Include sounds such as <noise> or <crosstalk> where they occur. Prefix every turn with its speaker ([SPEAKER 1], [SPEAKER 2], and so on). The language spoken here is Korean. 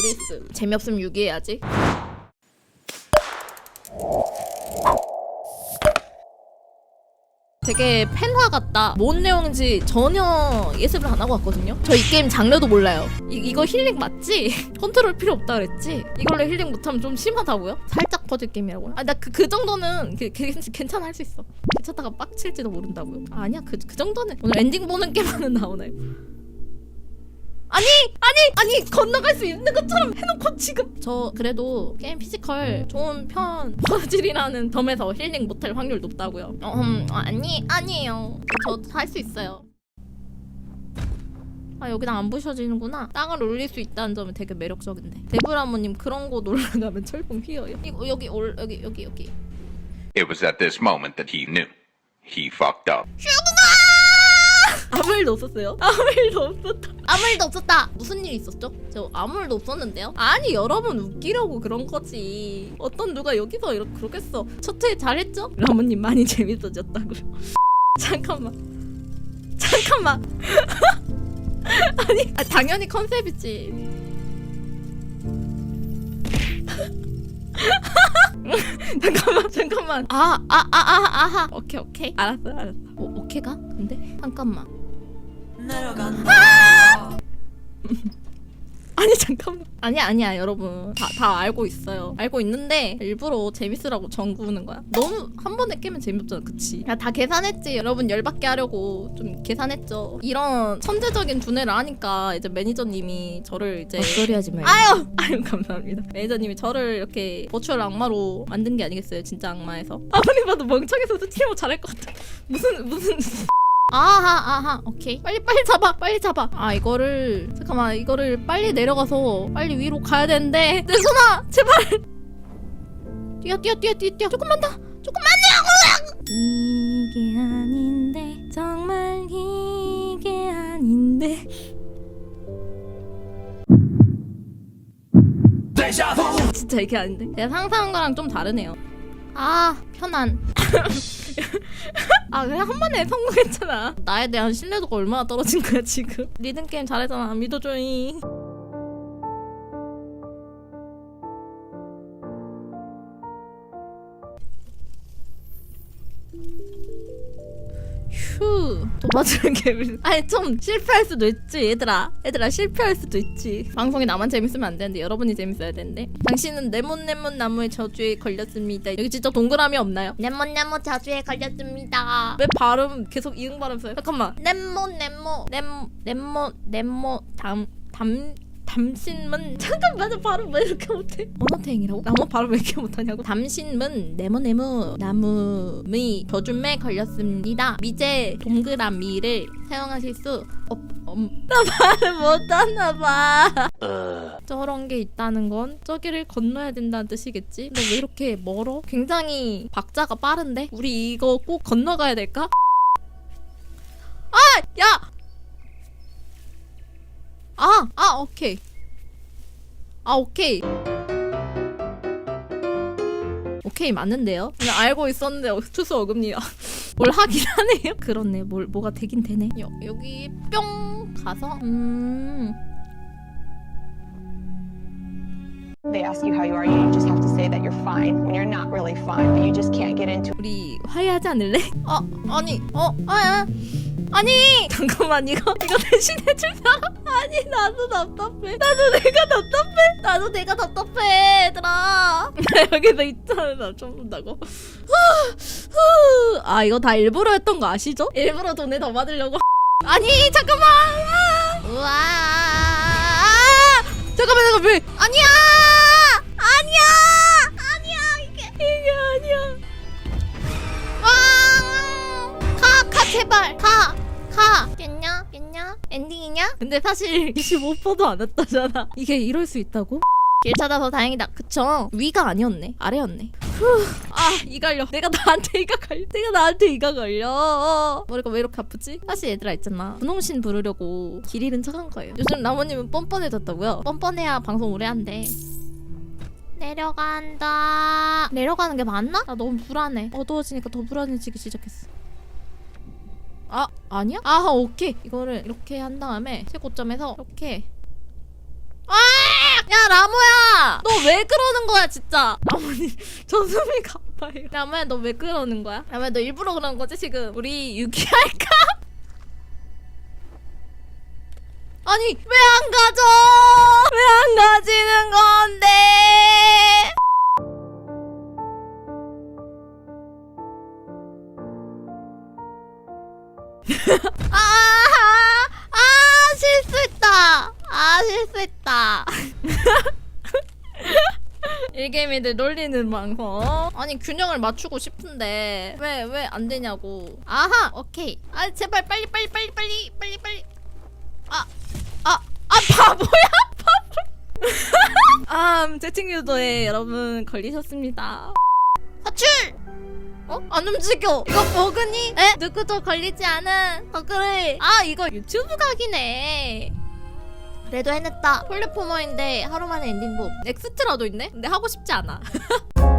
[SPEAKER 1] 둘이 있 재미없으면 유기해야지. 되게 팬화 같다. 뭔 내용인지 전혀 예습을 안 하고 왔거든요. 저 이 게임 장르도 몰라요. 이, 이거 힐링 맞지? <laughs> 컨트롤 필요 없다 그랬지? 이걸로 힐링 못하면 좀 심하다고요? 살짝 퍼즐 게임이라고요? 아, 나 그, 그 정도는 그, 그, 괜찮아 할 수 있어. 괜찮다가 빡칠지도 모른다고요? 아, 니야 그, 그 정도는. 오늘 엔딩 보는 게만은 나오나 아니! 아니 아니 건너갈 수 있는 것처럼 해놓고 지금 저 그래도 게임 피지컬 좋은 편 화질이라는 점에서 힐링 못할 확률 높다고요. 음, 아니 아니에요. 저 할 수 있어요. 아 여기다 안 부셔지는구나 땅을 올릴 수 있다는 점이 되게 매력적인데 데브라모님 그런 곳 올라가면 <laughs> 철봉 휘어요 이거 여기 올 여기 여기 여기 It was at this moment that he knew. He fucked up. 슈궁 아무 일도 없었어요? 아무 일도 없었다. 아무 일도 없었다. 무슨 일 있었죠? 저 아무 일도 없었는데요. 아니 여러분 웃기려고 그런 거지. 어떤 누가 여기서 이렇게 그러겠어. 첫 회 잘했죠? 라모님 많이 재밌어졌다고요. <laughs> 잠깐만. 잠깐만. <laughs> 아니 아, 당연히 컨셉이지. <laughs> 잠깐만 잠깐만 아아아아 아, 아, 아, 아 하 오케이 오케이 알았어 알았어 오, 어, 오케이가 근데 잠깐만 내려간다. 아! <laughs> 아니 잠깐만 아니 아니야 여러분 다, 다 알고 있어요 알고 있는데 일부러 재밌으라고 전구는 거야 너무 한 번에 깨면 재미없잖아 그치 야, 다 계산했지 여러분 열받게 하려고 좀 계산했죠 이런 천재적인 두뇌를 하니까 이제 매니저님이 저를 이제
[SPEAKER 2] 헛소리 하지 말고
[SPEAKER 1] 아유 <laughs> 아유 감사합니다 매니저님이 저를 이렇게 버추얼 악마로 만든 게 아니겠어요 진짜 악마에서 아무리 봐도 멍청해서 스치려고 잘할 것 같아 무슨 무슨 아하 아하 오케이 빨리 빨리 잡아 빨리 잡아 아 이거를 잠깐만 이거를 빨리 내려가서 빨리 위로 가야 되는데 내손아 제발 뛰어 뛰어 뛰어 뛰어 뛰어 조금만 더 조금만 더 이게 아닌데 정말 이게 아닌데 진짜 이게 아닌데 제가 상상한 거랑 좀 다르네요 아 편안 <laughs> 아 그냥 한 번에 성공했잖아 나에 대한 신뢰도가 얼마나 떨어진 거야 지금 리듬게임 잘했잖아 믿어줘잉 도와주는 개미 <laughs> 아니 좀 실패할 수도 있지 얘들아 얘들아 실패할 수도 있지 방송이 나만 재밌으면 안 되는데 여러분이 재밌어야 되는데 당신은 네모네모 나무의 저주에 걸렸습니다 여기 진짜 동그라미 없나요? 네모네모 저주에 걸렸습니다. 왜 발음 계속 이응 발음 써요? 잠깐만 네모 네모 네모 네모 네모 담담 담신문 <laughs> 잠깐만 바로 왜 뭐 이렇게 못해 언어태행이라고? 나무 발음 뭐 왜 이렇게 못하냐고 담신문 네모네모 나무의 저줌에 걸렸습니다 미제 동그라미를 사용하실 수 없... 엄... <laughs> 나 말을 못하나봐 어. 저런 게 있다는 건 저기를 건너야 된다는 뜻이겠지? 근데 왜 이렇게 멀어? 굉장히 박자가 빠른데? 우리 이거 꼭 건너가야 될까? 아! 야! 아, 아, 오케이. 아, 오케이. 오케이 맞는데요? 그냥 알고 있었는데 추수 어금니야. 뭘 하긴 하네요. 그렇네. 뭘 뭐가 되긴 되네. 여, 여기 뿅 가서 음. They ask you how you are, you just have to say that you're fine when you're not really fine, but you just can't get into. 우리 화해하지 않을래? 어, 아니, 어, 아. 아. 아니 잠깐만 이거 이거 대신해줄 사람 아니 나도 답답해 나도 내가 답답해 나도 내가 답답해 얘들아 여기서 있잖아 쳐본다고 아 이거 다 일부러 했던 거 아시죠? 일부러 돈을 더 받으려고 아니 잠깐만 아! 우와 잠깐만 잠깐왜 아니야 근데 사실 25%도 <laughs> 안 왔다잖아. 이게 이럴 수 있다고? 길 찾아서 다행이다. 그쵸? 위가 아니었네. 아래였네. 후. 아, 이 갈려. 내가 나한테 이가 갈려. 내가 나한테 이가 갈려. 머리가 왜 이렇게 아프지? 사실 얘들아 있잖아. 분홍신 부르려고 길 잃은 척한 거예요. 요즘 라모님은 뻔뻔해졌다고요? 뻔뻔해야 방송 오래 한대. 내려간다. 내려가는 게 맞나? 나 너무 불안해. 어두워지니까 더 불안해지기 시작했어. 아 아니야? 아 오케이 이거를 이렇게 한 다음에 최고점에서 이렇게 아! 야 라모야! 너 왜 그러는 거야 진짜? 라모님 전숨이 <laughs> 가빠요 라모야 너 왜 그러는 거야? 라모야 너 일부러 그런 거지 지금? 우리 유기할까? <laughs> 아니 왜 안 가져? 왜 안 가지는 거 됐다. 1게임들 <laughs> 놀리는 방송 아니 균형을 맞추고 싶은데 왜 왜 안 되냐고 아하 오케이 아 제발 빨리 빨리 빨리 빨리 빨리 빨리 아 아, 아, 바보야 <laughs> 바보 아 채팅 유도에 여러분 걸리셨습니다 사출 어? 안 움직여 이거 버그니? 에? 누구도 걸리지 않은 버그를 아 이거 유튜브 각이네 그래도 해냈다. 폴리포머인데 하루 만에 엔딩곡. 엑스트라도 있네? 근데 하고 싶지 않아. <laughs>